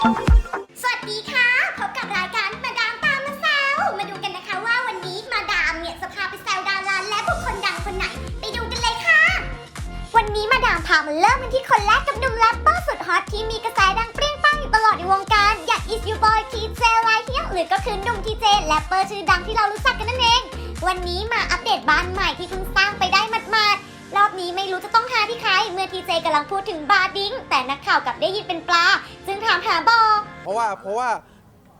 สวัสดีค่ะ พบกับรายการมาดามตามมาแซว มาดูกันนะคะว่าวันนี้มาดามเนี่ยจะพาไปแซวดาราและบุคคลดังคนไหน ไปดูกันเลยค่ะ วันนี้มาดามพามาเริ่มกันที่คนแรกกับหนุ่มแรปเปอร์สุดฮอตที่มีกระแสดังเปรี้ยงปังอยู่ตลอดในวงการอย่าง Is You Boy TJ Right Here หรือก็คือหนุ่ม TJ แรปเปอร์ชื่อดังที่เรารู้จักกันนั่นเอง วันนี้มาอัปเดตบ้านใหม่ที่เพิ่งสร้างไปได้หมาดๆ รอบนี้ไม่รู้จะต้องหาที่ใครเมื่อทีเจกำลังพูดถึงบาร์ดิ้ง แต่นักข่าวกลับได้ยินเป็นปลา จึงถามหาบอ เพราะว่าเพราะว่า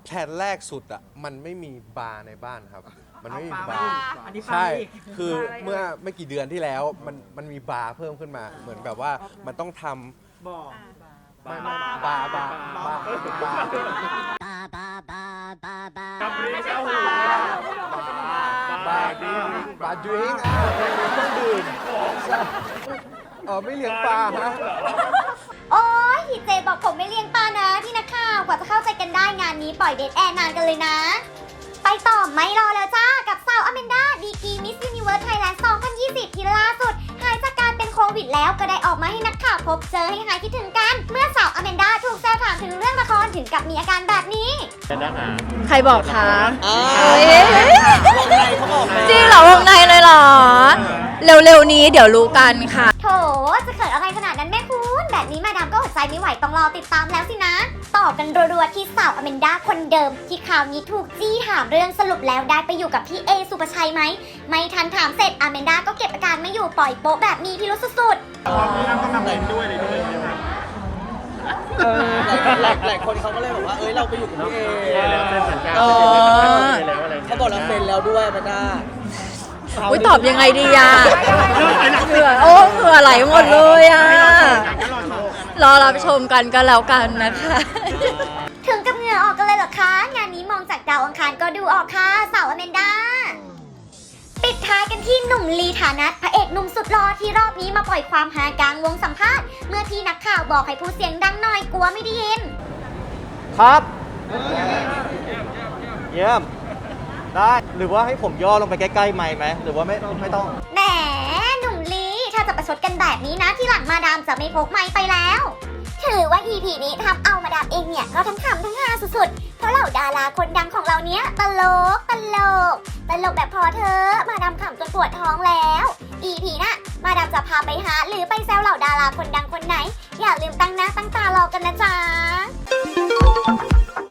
แผนแรกสุดอะมันไม่มีบาร์ในบ้านครับ มันไม่มีบาร์อันนี้ปลาใช่อีกคือเมื่อไม่กี่เดือนที่แล้วมันมันมีบาร์เพิ่มขึ้นมา เหมือนแบบว่ามันต้องทำบอกไม่ไม่บาร์บาร์บาร์บาร์ไม่ใช่หูบาร์ดริงบาร์ดริงอ่าเป็นเครื่องดื่มใช่อ๋อไม่เลี้ยงปลาฮะโอ้ยทีเจบอกผมไม่เลี้ยงปลานะพี่นักข่าวกว่าจะเข้าใจกันได้งานนี้ปล่อยเดทแอร์นานกันเลยนะ ไปต่อไม่รอแล้วจ้า กับสาวอเมนดาดีกีมิส s u นิเวิร์สไทยแลนด์ 2020 ที่ล่าสุด หายจากการเป็นโควิดแล้วก็ได้ออก บเจอให้หายคิดถึงกัน เมื่อสาวอเมนดาถูกแซวถามถึงเรื่องละครถึงกับมีอาการแบบนี้ใครบอกคะอ่าเฮ้ยวงในเขาบอกมาจริงเหรอวงในเลยเหรอ เร็วๆนี้เดี๋ยวรู้กันค่ะ โถจะเขินอะไรขนาด นั้นแม่คุณแบบนี้มาดามก็อดใจไม่ไหวต้องรอติดตามแล้วสินะ ต่อกันรัวๆที่สาวอเมนดาคนเดิม ที่ข่าวนี้ถูกจี้ถามเรื่องสรุปแล้วได้ไปอยู่กับพี่เอสุปชัยไหม ไม่ทันถามเสร็จอเมนดาก็เก็บอาการไม่อยู่ปล่อยโป๊ะแบบมีพิรุษสุดเออหลายหลายคนเขาก็เลยบอกว่า เอ้ย เราไปอยู่กับพี่เออ๋อเขาบอกเราเป็นแล้วด้วยมันด้าอุ้ยตอบยังไงดีอะเหงื่อโอ้เหงื่อไหลหมดเลยอะ รอรับชมกันก็แล้วกันนะคะๆถึงกับเหงื่อออกกันเลยเหรอคะ งานนี้มองจากดาวอังคารก็ดูออกค่ะสาวอเมนดา ปิดท้ายกันที่หนุ่มลีฐานัทพระเอกหนุ่มสุดหล่อที่รอบนี้มาปล่อยความฮากลางวงสัมภาษณ์ เมื่อที่นักข่าวบอกให้พูดเสียงดังหน่อยกลัวไม่ได้ยิน ครับเยี่ยมได้หรือว่าให้ผมย่อลงไปใกล้ๆไมค์ไหมหรือว่าไม่ไม่ต้อง แหมหนุ่มลีถ้า จะประชดกันแบบนี้นะที่หลังมาดามจะไม่พกไม้ไปแล้ว ถือว่า EP นี้ทำเอามาดามเองเนี่ยก็ทั้งขำทั้งฮาสุดๆ เพราะเหล่าดาราคนดังของเราเนี้ยตลกตลกตลกแบบพอเธอมาดามขำจนปวดท้องแล้ว EP หน่ะมาดามจะพาไปหาหรือไปแซวเหล่าดาราคนดังคนไหน อย่าลืมตั้งหน้าตั้งตารอกันนะจ๊ะ